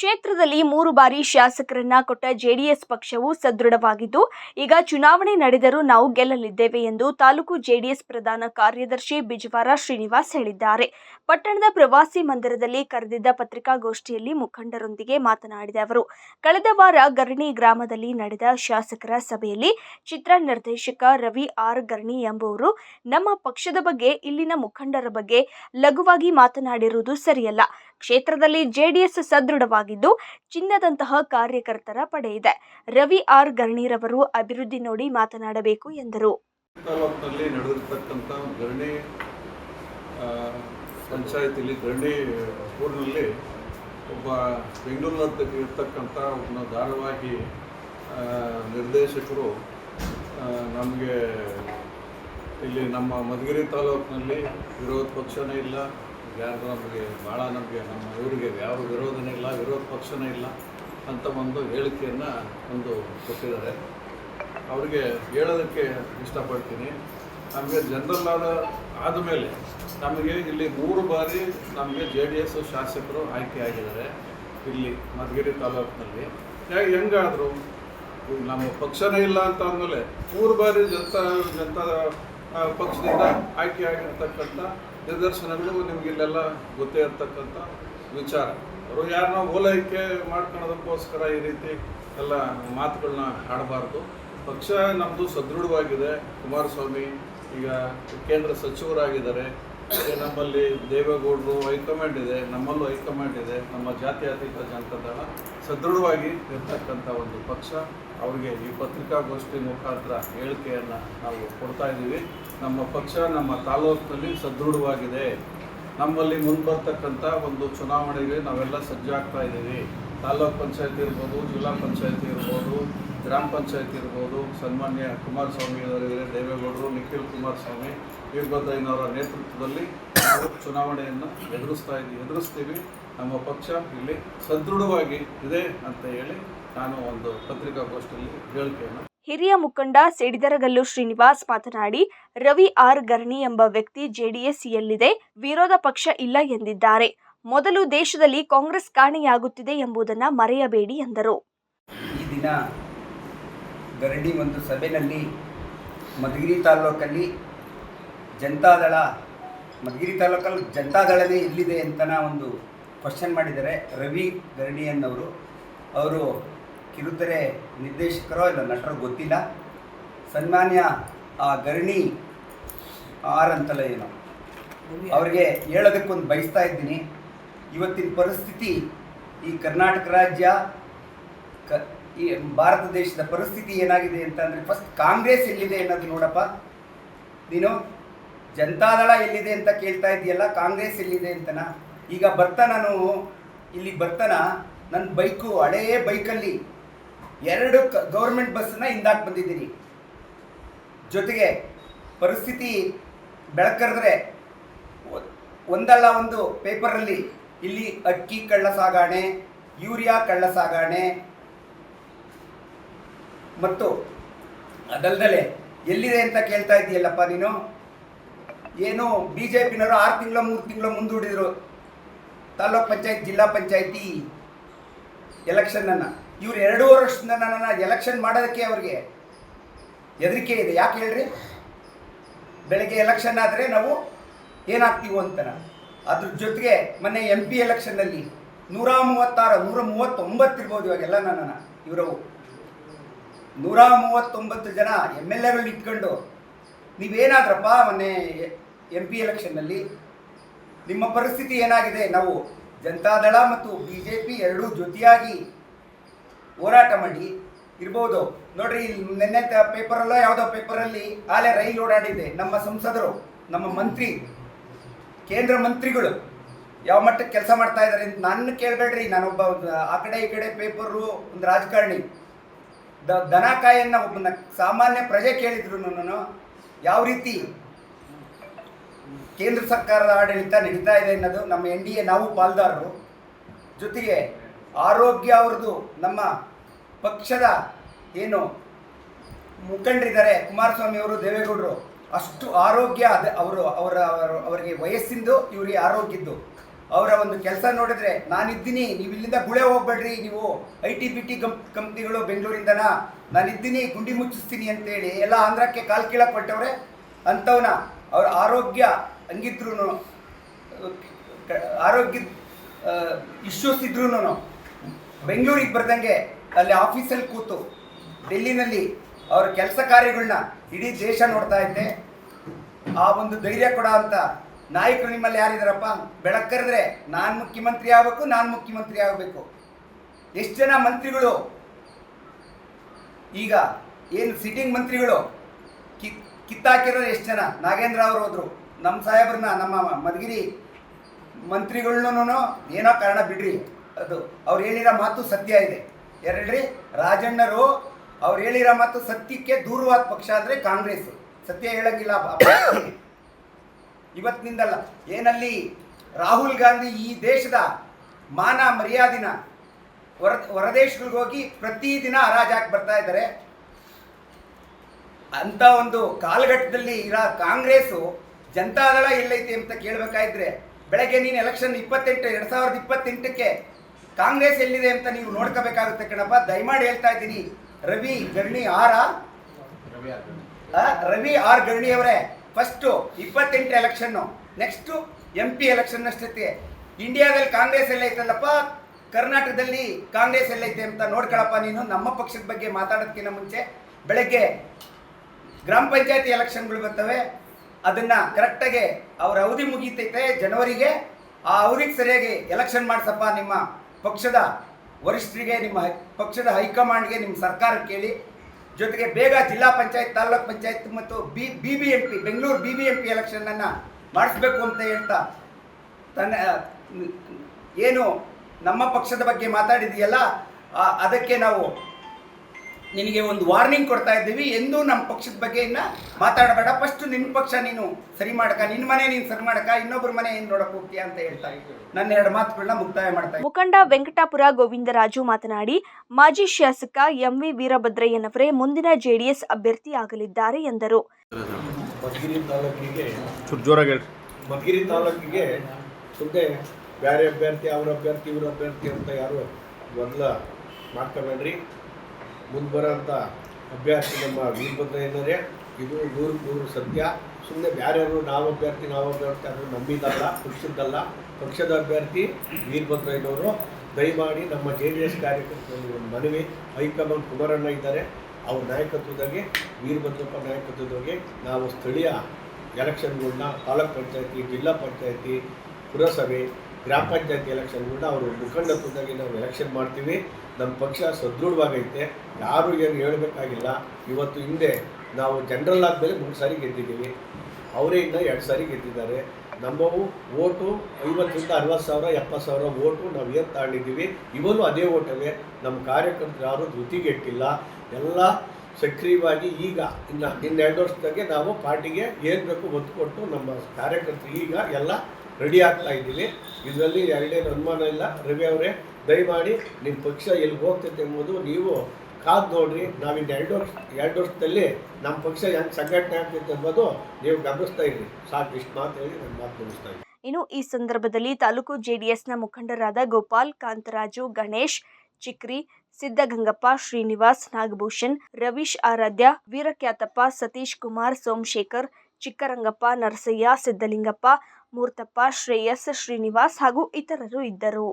ಕ್ಷೇತ್ರದಲ್ಲಿ ಮೂರು ಬಾರಿ ಶಾಸಕರನ್ನ ಕೊಟ್ಟ ಜೆಡಿಎಸ್ ಪಕ್ಷವು ಸದೃಢವಾಗಿದ್ದು, ಈಗ ಚುನಾವಣೆ ನಡೆದರೂ ನಾವು ಗೆಲ್ಲಲಿದ್ದೇವೆ ಎಂದು ತಾಲೂಕು ಜೆಡಿಎಸ್ ಪ್ರಧಾನ ಕಾರ್ಯದರ್ಶಿ ಬಿಜವಾರ ಶ್ರೀನಿವಾಸ್ ಹೇಳಿದ್ದಾರೆ. ಪಟ್ಟಣದ ಪ್ರವಾಸಿ ಮಂದಿರದಲ್ಲಿ ಕರೆದಿದ್ದ ಪತ್ರಿಕಾಗೋಷ್ಠಿಯಲ್ಲಿ ಮುಖಂಡರೊಂದಿಗೆ ಮಾತನಾಡಿದ ಅವರು, ಕಳೆದ ವಾರ ಗರಣಿ ಗ್ರಾಮದಲ್ಲಿ ನಡೆದ ಶಾಸಕರ ಸಭೆಯಲ್ಲಿ ಚಿತ್ರ ನಿರ್ದೇಶಕ ರವಿ ಆರ್ ಗರ್ಣಿ ಎಂಬುವರು ನಮ್ಮ ಪಕ್ಷದ ಬಗ್ಗೆ, ಇಲ್ಲಿನ ಮುಖಂಡರ ಬಗ್ಗೆ ಲಘುವಾಗಿ ಮಾತನಾಡಿರುವುದು ಸರಿಯಲ್ಲ. ಕ್ಷೇತ್ರದಲ್ಲಿ ಜೆಡಿಎಸ್ ಸದೃಢವಾಗಿದ್ದು, ಚಿನ್ನದಂತಹ ಕಾರ್ಯಕರ್ತರ ಪಡೆ ಇದೆ. ರವಿ ಆರ್ ಗರ್ಣಿರವರು ಅಭಿವೃದ್ಧಿ ನೋಡಿ ಮಾತನಾಡಬೇಕು ಎಂದರು. ತಾಲೂಕಿನಲ್ಲಿ ಪಂಚಾಯತಿಲಿ ಗರಣಿ ಊರಿನಲ್ಲಿ ಒಬ್ಬ ಬೆಂಗಳೂರಿನಲ್ಲಿ ಇರ್ತಕ್ಕಂಥ ಒಬ್ಬ ಧಾರಾವಾಹಿ ನಿರ್ದೇಶಕರು ನಮಗೆ ಇಲ್ಲಿ ನಮ್ಮ ಮಧುಗಿರಿ ತಾಲೂಕಿನಲ್ಲಿ ವಿರೋಧ ಪಕ್ಷನೇ ಇಲ್ಲ. ಯಾರು ನಮಗೆ ಭಾಳ ನಮಗೆ ನಮ್ಮ ಇವರಿಗೆ ಯಾವ ವಿರೋಧನೇ ಇಲ್ಲ, ವಿರೋಧ ಪಕ್ಷನೇ ಇಲ್ಲ ಅಂತ ಒಂದು ಹೇಳಿಕೆಯನ್ನು ಒಂದು ಕೊಟ್ಟಿದ್ದಾರೆ. ಅವರಿಗೆ ಹೇಳೋದಕ್ಕೆ ಇಷ್ಟಪಡ್ತೀನಿ. ನಮಗೆ ಜನರಲ್ ಆದ ಆದಮೇಲೆ ನಮಗೆ ಇಲ್ಲಿ ಮೂರು ಬಾರಿ ನಮಗೆ ಜೆ ಡಿ ಎಸ್ ಶಾಸಕರು ಆಯ್ಕೆ ಆಗಿದ್ದಾರೆ ಇಲ್ಲಿ ಮಧುಗಿರಿ ತಾಲೂಕಿನಲ್ಲಿ. ಹೇಗೆ ಹೆಂಗಾದರು? ನಮ್ಮ ಪಕ್ಷನೇ ಇಲ್ಲ ಅಂತ ಅಂದಮೇಲೆ ಮೂರು ಬಾರಿ ಜನತಾ ಜನತಾ ಪಕ್ಷದಿಂದ ಆಯ್ಕೆ ಆಗಿರ್ತಕ್ಕಂಥ ನಿದರ್ಶನಗಳು ನಿಮ್ಗೆ ಇಲ್ಲೆಲ್ಲ ಗೊತ್ತೇ ಇರತಕ್ಕಂಥ ವಿಚಾರ. ಅವರು ಯಾರನ್ನ ಓಲೈಕೆ ಮಾಡ್ಕೊಳ್ಳೋದಕ್ಕೋಸ್ಕರ ಈ ರೀತಿ ಎಲ್ಲ ಮಾತುಗಳನ್ನ ಆಡಬಾರ್ದು. ಪಕ್ಷ ನಮ್ಮದು ಸದೃಢವಾಗಿದೆ. ಕುಮಾರಸ್ವಾಮಿ ಈಗ ಕೇಂದ್ರ ಸಚಿವರಾಗಿದ್ದಾರೆ. ನಮ್ಮಲ್ಲಿ ದೇವೇಗೌಡರು ಹೈಕಮಾಂಡ್ ಇದೆ. ನಮ್ಮಲ್ಲೂ ಹೈಕಮಾಂಡ್ ಇದೆ. ನಮ್ಮ ಜಾತ್ಯತೀತ ಜನತಾದಳ ಸದೃಢವಾಗಿ ಇರ್ತಕ್ಕಂಥ ಒಂದು ಪಕ್ಷ. ಅವರಿಗೆ ಈ ಪತ್ರಿಕಾಗೋಷ್ಠಿ ಮುಖಾಂತರ ಹೇಳಿಕೆಯನ್ನು ನಾವು ಕೊಡ್ತಾ ಇದ್ದೀವಿ. ನಮ್ಮ ಪಕ್ಷ ನಮ್ಮ ತಾಲೂಕಿನಲ್ಲಿ ಸದೃಢವಾಗಿದೆ. ನಮ್ಮಲ್ಲಿ ಮುಂಬರ್ತಕ್ಕಂಥ ಒಂದು ಚುನಾವಣೆಗೆ ನಾವೆಲ್ಲ ಸಜ್ಜಾಗ್ತಾ ಇದ್ದೀವಿ. ತಾಲೂಕ್ ಪಂಚಾಯತ್ ಇರ್ಬೋದು, ಜಿಲ್ಲಾ ಪಂಚಾಯತಿ ಇರ್ಬೋದು, ಗ್ರಾಮ ಪಂಚಾಯತಿ ಇರ್ಬೋದು, ಸನ್ಮಾನ್ಯ ಕುಮಾರಸ್ವಾಮಿ ಅವರಿಗೆ ದೇವೇಗೌಡರು, ನಿಖಿಲ್ ಕುಮಾರಸ್ವಾಮಿ, ವೀರಭದ್ರಯ್ಯನವರ ನೇತೃತ್ವದಲ್ಲಿ ನಾವು ಚುನಾವಣೆಯನ್ನು ಎದುರಿಸ್ತಾ ಇದ್ದೀವಿ. ಎದುರಿಸ್ತೀವಿ. ನಮ್ಮ ಪಕ್ಷ ಇಲ್ಲಿ ಸದೃಢವಾಗಿ ಇದೆ ಅಂತ ಹೇಳಿ ನಾನು ಒಂದು ಪತ್ರಿಕಾಗೋಷ್ಠಿಯಲ್ಲಿ ಹೇಳಿಕೆಯನ್ನು ಹಿರಿಯ ಮುಖಂಡ ಸಿಡಿದರಗಲ್ಲು ಶ್ರೀನಿವಾಸ್ ಮಾತನಾಡಿ ರವಿ ಆರ್ ಗರ್ಣಿ ಎಂಬ ವ್ಯಕ್ತಿ ಜೆಡಿಎಸ್ ಎಲ್ಲಿದೆ ವಿರೋಧ ಪಕ್ಷ ಇಲ್ಲ ಎಂದಿದ್ದಾರೆ. ಮೊದಲು ದೇಶದಲ್ಲಿ ಕಾಂಗ್ರೆಸ್ ಕಾಣೆಯಾಗುತ್ತಿದೆ ಎಂಬುದನ್ನು ಮರೆಯಬೇಡಿ ಎಂದರು. ಈ ದಿನ ಗರಡಿ ಒಂದು ಸಭೆಯಲ್ಲಿ ಮಧುಗಿರಿ ತಾಲೂಕಲ್ಲಿ ಜನತಾದಳ ಮಧುಗಿರಿ ತಾಲೂಕಲ್ಲಿ ಜನತಾದಳನೇ ಇಲ್ಲಿದೆ ಅಂತ ಒಂದು ಕ್ವಶನ್ ಮಾಡಿದ್ದಾರೆ ರವಿ ಗರಣಿಯನ್ ಅವರು ಕಿರುತೆರೆ ನಿರ್ದೇಶಕರೋ ಇಲ್ಲ ನಟರೋ ಗೊತ್ತಿಲ್ಲ. ಸನ್ಮಾನ್ಯ ಆ ಗರಣಿ ಆರ್ ಅಂತಲ್ಲ ಏನೋ. ಅವರಿಗೆ ಹೇಳೋದಕ್ಕೊಂದು ಬಯಸ್ತಾ ಇದ್ದೀನಿ. ಇವತ್ತಿನ ಪರಿಸ್ಥಿತಿ ಈ ಕರ್ನಾಟಕ ರಾಜ್ಯ, ಕ, ಈ ಭಾರತ ದೇಶದ ಪರಿಸ್ಥಿತಿ ಏನಾಗಿದೆ ಅಂತ ಅಂದರೆ ಫಸ್ಟ್ ಕಾಂಗ್ರೆಸ್ ಎಲ್ಲಿದೆ ಅನ್ನೋದು ನೋಡಪ್ಪ. ನೀನು ಜನತಾದಳ ಎಲ್ಲಿದೆ ಅಂತ ಕೇಳ್ತಾ ಇದೆಯಲ್ಲ, ಕಾಂಗ್ರೆಸ್ ಎಲ್ಲಿದೆ ಅಂತನ? ಈಗ ಬರ್ತಾ ನಾನು ಇಲ್ಲಿ ಬರ್ತಾನ ನನ್ನ ಬೈಕು ಹಳೆಯ ಬೈಕಲ್ಲಿ ಎರಡು ಕ, ಗೌರ್ಮೆಂಟ್ ಬಸ್ಸನ್ನ ಹಿಂದಾಕ್ ಬಂದಿದ್ದೀನಿ. ಜೊತೆಗೆ ಪರಿಸ್ಥಿತಿ ಬೆಳಕರೆದ್ರೆ ಒಂದಲ್ಲ ಒಂದು ಪೇಪರಲ್ಲಿ, ಇಲ್ಲಿ ಅಕ್ಕಿ ಕಳ್ಳ ಸಾಗಾಣೆ, ಯೂರಿಯಾ ಕಳ್ಳ ಸಾಗಾಣೆ, ಮತ್ತು ಅದಲ್ದಲೆ ಎಲ್ಲಿದೆ ಅಂತ ಕೇಳ್ತಾ ಇದೆಯಲ್ಲಪ್ಪ ನೀನು? ಏನು ಬಿ ಜೆ ಪಿನವರು ಆರು ತಿಂಗಳ, ಮೂರು ತಿಂಗಳ ಮುಂದೂಡಿದರು. ತಾಲೂಕ್ ಪಂಚಾಯತ್, ಜಿಲ್ಲಾ ಪಂಚಾಯತಿ ಎಲೆಕ್ಷನ್ನನ್ನು ಇವ್ರು ಎರಡೂವರೆ ವರ್ಷದಿಂದ ನನ್ನನ್ನು ಎಲೆಕ್ಷನ್ ಮಾಡೋದಕ್ಕೆ ಅವ್ರಿಗೆ ಹೆದರಿಕೆ ಇದೆ. ಯಾಕೆ ಹೇಳ್ರಿ? ಬೆಳಗ್ಗೆ ಎಲೆಕ್ಷನ್ ಆದರೆ ನಾವು ಏನಾಗ್ತೀವೋ ಅಂತನ ಅದ್ರ ಜೊತೆಗೆ ಮೊನ್ನೆ ಎಂ ಪಿ ಎಲೆಕ್ಷನ್ನಲ್ಲಿ ನೂರ ಮೂವತ್ತಾರು, ನೂರ ಮೂವತ್ತೊಂಬತ್ತು ಇರ್ಬೋದು ಇವಾಗೆಲ್ಲ ನನ್ನನ್ನು. ಇವರವು ನೂರ ಮೂವತ್ತೊಂಬತ್ತು ಜನ ಎಂ ಎಲ್ ಎಗಳು ಇಟ್ಕೊಂಡು ನೀವೇನಾದ್ರಪ್ಪ ಮೊನ್ನೆ ಎಂ ಪಿ ಎಲೆಕ್ಷನ್ನಲ್ಲಿ ನಿಮ್ಮ ಪರಿಸ್ಥಿತಿ ಏನಾಗಿದೆ? ನಾವು ಜನತಾದಳ ಮತ್ತು ಬಿ ಜೆ ಪಿ ಎರಡೂ ಜೊತೆಯಾಗಿ ಹೋರಾಟ ಮಾಡಿ ಇರ್ಬೋದು. ನೋಡ್ರಿ ನಿನ್ನೆ ಪೇಪರಲ್ಲೋ ಯಾವುದೋ ಪೇಪರಲ್ಲಿ ಆಲೆ ರೈಲು ಓಡಾಡಿದೆ ನಮ್ಮ ಸಂಸದರು, ನಮ್ಮ ಮಂತ್ರಿ, ಕೇಂದ್ರ ಮಂತ್ರಿಗಳು ಯಾವ ಮಟ್ಟಕ್ಕೆ ಕೆಲಸ ಮಾಡ್ತಾ ಇದ್ದಾರೆ ಅಂತ ನನ್ನ ಕೇಳಬೇಡ್ರಿ. ನಾನೊಬ್ಬ, ಆ ಕಡೆ ಈ ಕಡೆ ಪೇಪರು, ಒಂದು ರಾಜಕಾರಣಿ. ದ ದನ ಕಾಯನ್ನ ಒಬ್ಬನ ಸಾಮಾನ್ಯ ಪ್ರಜೆ ಕೇಳಿದ್ರು ನಾನು ಯಾವ ರೀತಿ ಕೇಂದ್ರ ಸರ್ಕಾರದ ಆಡಳಿತ ನಡೀತಾ ಇದೆ ಅನ್ನೋದು ನಮ್ಮ ಎನ್ ಡಿ ಎ ನಾವು ಪಾಲ್ದಾರರು. ಜೊತೆಗೆ ಆರೋಗ್ಯ ಅವ್ರದ್ದು ನಮ್ಮ ಪಕ್ಷದ ಏನು ಮುಖಂಡರಿದ್ದಾರೆ, ಕುಮಾರಸ್ವಾಮಿ ಅವರು, ದೇವೇಗೌಡರು, ಅಷ್ಟು ಆರೋಗ್ಯ ಅದ ಅವರು, ಅವರ, ಅವರ- ಅವರಿಗೆ ವಯಸ್ಸಿಂದು ಇವರಿಗೆ ಆರೋಗ್ಯದ್ದು. ಅವರ ಒಂದು ಕೆಲಸ ನೋಡಿದ್ರೆ, ನಾನಿದ್ದೀನಿ ನೀವು ಇಲ್ಲಿಂದ ಗುಳೆ ಹೋಗ್ಬೇಡ್ರಿ, ನೀವು I T, B T comp ಕಂಪ್ನಿಗಳು ಬೆಂಗಳೂರಿಂದನ, ನಾನಿದ್ದೀನಿ, ಗುಂಡಿ ಮುಚ್ಚಿಸ್ತೀನಿ ಅಂತೇಳಿ, ಎಲ್ಲ ಆಂಧ್ರಕ್ಕೆ ಕಾಲು ಕೀಳಕ್ಕೆ ಕೊಟ್ಟವ್ರೆ ಅಂಥವನ್ನ ಅವರ ಆರೋಗ್ಯ ಹಂಗಿದ್ರು ಆರೋಗ್ಯ ಇಶ್ಯೂಸ್ ಇದ್ರೂ ಬೆಂಗಳೂರಿಗೆ ಬರ್ದಂಗೆ ಅಲ್ಲಿ ಆಫೀಸಲ್ಲಿ ಕೂತು, ಡೆಲ್ಲಿನಲ್ಲಿ ಅವರ ಕೆಲಸ ಕಾರ್ಯಗಳನ್ನ ಇಡೀ ದೇಶ ನೋಡ್ತಾ ಇದ್ದೆ. ಆ ಒಂದು ಧೈರ್ಯ ಕೊಡ ಅಂತ ನಾಯಕರು ನಿಮ್ಮಲ್ಲಿ ಯಾರಿದಾರಪ್ಪ? ಬೆಳಕರಿದ್ರೆ ನಾನು ಮುಖ್ಯಮಂತ್ರಿ ಆಗಬೇಕು, ನಾನು ಮುಖ್ಯಮಂತ್ರಿ ಆಗಬೇಕು. ಎಷ್ಟು ಜನ ಮಂತ್ರಿಗಳು? ಈಗ ಏನು ಸಿಟ್ಟಿಂಗ್ ಮಂತ್ರಿಗಳು? ಕಿತ್ತಾಕಿರೋ ಎಷ್ಟು ಜನ? ನಾಗೇಂದ್ರ ಅವರು ಹೋದ್ರು. ನಮ್ಮ ಸಾಹೇಬ್ರನ್ನ, ನಮ್ಮ ಮಧುಗಿರಿ ಮಂತ್ರಿಗಳನ್ನೂ ಏನೋ ಕಾರಣ ಬಿಡ್ರಿ. ಅದು ಅವ್ರು ಹೇಳಿರೋ ಮಾತು ಸತ್ಯ ಇದೆ. ಎರಡ್ರಿ, ರಾಜಣ್ಣರು ಅವ್ರು ಹೇಳಿರೋ ಮಾತು ಸತ್ಯಕ್ಕೆ ದೂರವಾದ ಪಕ್ಷ ಅಂದರೆ ಕಾಂಗ್ರೆಸ್. ಸತ್ಯ ಹೇಳಂಗಿಲ್ಲ ಇವತ್ತಿನಿಂದಲ್ಲ. ಏನಲ್ಲಿ ರಾಹುಲ್ ಗಾಂಧಿ ಈ ದೇಶದ ಮಾನ ಮರ್ಯಾದಿನ ಹೊರ ಹೊರದೇಶಗಳಿಗೆ ಹೋಗಿ ಪ್ರತಿದಿನ ಹರಾಜಾಕ್ ಬರ್ತಾ ಇದ್ದಾರೆ. ಅಂತ ಒಂದು ಕಾಲಘಟ್ಟದಲ್ಲಿ ಇರೋ ಕಾಂಗ್ರೆಸ್ಸು ಜನತಾದಳ ಎಲ್ಲೈತಿ ಅಂತ ಕೇಳಬೇಕಾದ್ರೆ ಬೆಳಗ್ಗೆ ನೀನು ಎಲೆಕ್ಷನ್ ಇಪ್ಪತ್ತೆಂಟು, ಎರಡು ಸಾವಿರದ ಇಪ್ಪತ್ತೆಂಟಕ್ಕೆ ಕಾಂಗ್ರೆಸ್ ಎಲ್ಲಿದೆ ಅಂತ ನೀವು ನೋಡ್ಕೋಬೇಕಾಗುತ್ತೆ ಕಣಪ್ಪ. ದಯಮಾಡಿ ಹೇಳ್ತಾ ಇದ್ದೀನಿ. ರವಿ ಗರ್ಣಿ ಆರ. ರವಿ ಆರ್ ಗರ್ಣಿ ಅವರೇ ಫಸ್ಟು ಇಪ್ಪತ್ತೆಂಟು election next M P election ಅಷ್ಟೈತೆ ಇಂಡಿಯಾದಲ್ಲಿ ಕಾಂಗ್ರೆಸ್ ಎಲ್ಲೈತಲ್ಲಪ್ಪ? ಕರ್ನಾಟಕದಲ್ಲಿ ಕಾಂಗ್ರೆಸ್ ಎಲ್ಲೈತೆ ಅಂತ ನೋಡ್ಕೊಳಪ್ಪ ನೀನು. ನಮ್ಮ ಪಕ್ಷದ ಬಗ್ಗೆ ಮಾತಾಡೋದಕ್ಕಿಂತ ಮುಂಚೆ ಬೆಳಗ್ಗೆ ಗ್ರಾಮ ಪಂಚಾಯತಿ ಎಲೆಕ್ಷನ್ಗಳು ಬರ್ತವೆ. ಅದನ್ನ ಕರೆಕ್ಟಾಗಿ ಅವ್ರ ಅವಧಿ ಮುಗೀತೈತೆ ಜನವರಿಗೆ, ಆ ಅವಧಿಗೆ ಸರಿಯಾಗಿ ಎಲೆಕ್ಷನ್ ಮಾಡಿಸಪ್ಪ ನಿಮ್ಮ ಪಕ್ಷದ ವರಿಷ್ಠರಿಗೆ, ನಿಮ್ಮ ಪಕ್ಷದ ಹೈಕಮಾಂಡ್ಗೆ, ನಿಮ್ಮ ಸರ್ಕಾರ ಕೇಳಿ ಜೊತೆಗೆ ಬೇಗ ಜಿಲ್ಲಾ ಪಂಚಾಯತ್, ತಾಲೂಕ್ ಪಂಚಾಯತ್ ಮತ್ತು B B B M P Bengaluru B B M P ಎಲೆಕ್ಷನನ್ನು ಮಾಡಿಸ್ಬೇಕು ಅಂತ ಹೇಳ್ತಾ ತನ್ನ, ಏನು ನಮ್ಮ ಪಕ್ಷದ ಬಗ್ಗೆ ಮಾತಾಡಿದೆಯಲ್ಲ ಅದಕ್ಕೆ ನಾವು ನಿನಗೆ ಒಂದು ವಾರ್ನಿಂಗ್ ಕೊಡ್ತಾ ಇದ್ದೀವಿ. ಎಂದೂ ನಮ್ಮ ಪಕ್ಷದ ಬಗ್ಗೆ ಇನ್ನ ಮಾತಾಡಬೇಡ. ಫಸ್ಟ್ ನಿನ್ನ ಪಕ್ಷ ನೀನು ಸರಿ ಮಾಡಕ ನಿನ್ನ ಮನೆ ನೀನು ಸರಿ ಮಾಡಕ ಇನ್ನೊಬ್ಬರ ಮನೆ ಏನು ನೋಡಕ್ ಹೋಗ್ತೀಯ ಅಂತ ಹೇಳ್ತಾ ನನ್ನ ಎರಡು ಮಾತುಗಳನ್ನ ಮುಕ್ತಾಯ ಮಾಡ್ತಾ. ಮುಖಂಡ ವೆಂಕಟಾಪುರ ಗೋವಿಂದರಾಜು ಮಾತನಾಡಿ ಮಾಜಿ ಶಾಸಕ ಎಂ ವಿ ವೀರಭದ್ರಯ್ಯನವರೇ ಮುಂದಿನ ಜೆಡಿಎಸ್ ಎಂದರು. ತಾಲೂಕಿಗೆ ಚೂರು ಹೇಳ್ರಿ. ಮಧುಗಿರಿ ತಾಲೂಕಿಗೆ ಸುಮ್ಮನೆ ಬೇರೆ ಅಭ್ಯರ್ಥಿ ಅವ್ರ ಅಭ್ಯರ್ಥಿ ಇವ್ರ ಅಭ್ಯರ್ಥಿ ಅಂತ ಯಾರು ಮೊದಲ ಮಾಡ್ಕೋಬೇಡ್ರಿ ಮುಂದೆ ಬರೋಂಥ ಅಭ್ಯರ್ಥಿ ನಮ್ಮ ವೀರಭದ್ರಯ್ಯನವರೇ, ಇದು ನೂರು ನೂರು ಸತ್ಯ. ಸುಮ್ಮನೆ ಬೇರೆಯವರು ನಾವು ಅಭ್ಯರ್ಥಿ ನಾವು ಅಭ್ಯರ್ಥಿ ಅದು ನಂಬಿದಲ್ಲ ಪಕ್ಷದ್ದಲ್ಲ ಪಕ್ಷದ ಅಭ್ಯರ್ಥಿ ವೀರಭದ್ರಯ್ಯನವರು. ದಯಮಾಡಿ ನಮ್ಮ ಜೆ ಡಿ ಎಸ್ ಕಾರ್ಯಕರ್ತರಲ್ಲಿ ಒಂದು ಮನವಿ. ಹೈಕಮಾಂಡ್ ಕುಮಾರಣ್ಣ ಇದ್ದಾರೆ. ಅವ್ರ ನಾಯಕತ್ವದಾಗೆ, ವೀರಭದ್ರಪ್ಪ ನಾಯಕತ್ವದಾಗೆ ನಾವು ಸ್ಥಳೀಯ ಎಲೆಕ್ಷನ್ಗಳನ್ನ ತಾಲೂಕ್ ಪಂಚಾಯತಿ, ಜಿಲ್ಲಾ ಪಂಚಾಯತಿ, ಪುರಸಭೆ ಗ್ರಾಮ ಪಂಚಾಯತ್ ಎಲೆಕ್ಷನ್ಗಳನ್ನ ಅವರು ಮುಖಂಡತ್ವದಾಗಿ ನಾವು ಎಲೆಕ್ಷನ್ ಮಾಡ್ತೀವಿ. ನಮ್ಮ ಪಕ್ಷ ಸದೃಢವಾಗೈತೆ. ಯಾರು ಏನು ಹೇಳಬೇಕಾಗಿಲ್ಲ. ಇವತ್ತು ಹಿಂದೆ ನಾವು ಜನರಲ್ ಆದಮೇಲೆ ಮೂರು ಸಾರಿ ಗೆದ್ದಿದ್ದೀವಿ. ಅವರೇ ಇಂದ ಎರಡು ಸಾರಿ ಗೆದ್ದಿದ್ದಾರೆ. ನಮ್ಮವು ಓಟು ಐವತ್ತರಿಂದ ಅರವತ್ತು ಸಾವಿರ, ಎಪ್ಪತ್ತು ಸಾವಿರ ಓಟು ನಾವು ಏನು ತಗೊಂಡಿದ್ದೀವಿ ಇವನು ಅದೇ ಓಟವೇ. ನಮ್ಮ ಕಾರ್ಯಕರ್ತರು ಯಾರು ಧೃತಿಗೆಟ್ಟಿಲ್ಲ ಎಲ್ಲ ಸಕ್ರಿಯವಾಗಿ ಈಗ ಇನ್ನು ಇನ್ನೆರಡು ವರ್ಷದಾಗೆ ನಾವು ಪಾರ್ಟಿಗೆ ಏನು ಬೇಕು ಒತ್ತು ಕೊಟ್ಟು ನಮ್ಮ ಕಾರ್ಯಕರ್ತರು ಈಗ ಎಲ್ಲ ರೆಡಿ ಆಗ್ತಾ ಇದ್ದೀವಿ. ಇದರಲ್ಲಿ ಎರಡೇನು ಅನುಮಾನ ಇಲ್ಲ. ರವಿ ಅವರೇ, ದಯಮಾಡಿ ನಿಮ್ಮ ಪಕ್ಷ ಎಲ್ಲಿಗೆ ಹೋಗ್ತೈತೆ ಎಂಬುದು ನೀವು ಕಾದು ನೋಡ್ರಿ. ನಾವಿನ್ನು ಎರಡು ವರ್ಷ, ಎರಡು ವರ್ಷದಲ್ಲಿ ನಮ್ಮ ಪಕ್ಷ ಹೆಂಗೆ ಸಂಘಟನೆ ಆಗ್ತೈತೆ ಎಂಬುದು ನೀವು ಗಮನಿಸ್ತಾ ಇದ್ರಿ ಸಾಕು, ಇಷ್ಟು ಮಾತು ಹೇಳಿ ನನ್ನ ಮಾತು ಮುಗಿಸ್ತಾ ಇದ್ದೀನಿ. ಇನ್ನು ಈ ಸಂದರ್ಭದಲ್ಲಿ ತಾಲೂಕು ಜೆಡಿಎಸ್ನ ಮುಖಂಡರಾದ ಗೋಪಾಲ್, ಕಾಂತರಾಜು, ಗಣೇಶ್, ಚಿಕ್ರಿ ಸಿದ್ದಗಂಗಪ್ಪ ಶ್ರೀನಿವಾಸ್, ನಾಗಭೂಷಣ್, ರವೀಶ್ ಆರಾಧ್ಯ ವೀರಕ್ಯಾತಪ್ಪ ಸತೀಶ್ ಕುಮಾರ್, ಸೋಮಶೇಖರ್, ಚಿಕ್ಕರಂಗಪ್ಪ, ನರಸಯ್ಯ ಸಿದ್ದಲಿಂಗಪ್ಪ ಮೂರ್ತಪ್ಪ ಶ್ರೇಯಸ್ ಶ್ರೀನಿವಾಸ್ ಹಾಗೂ ಇತರರು ಇದ್ದರು.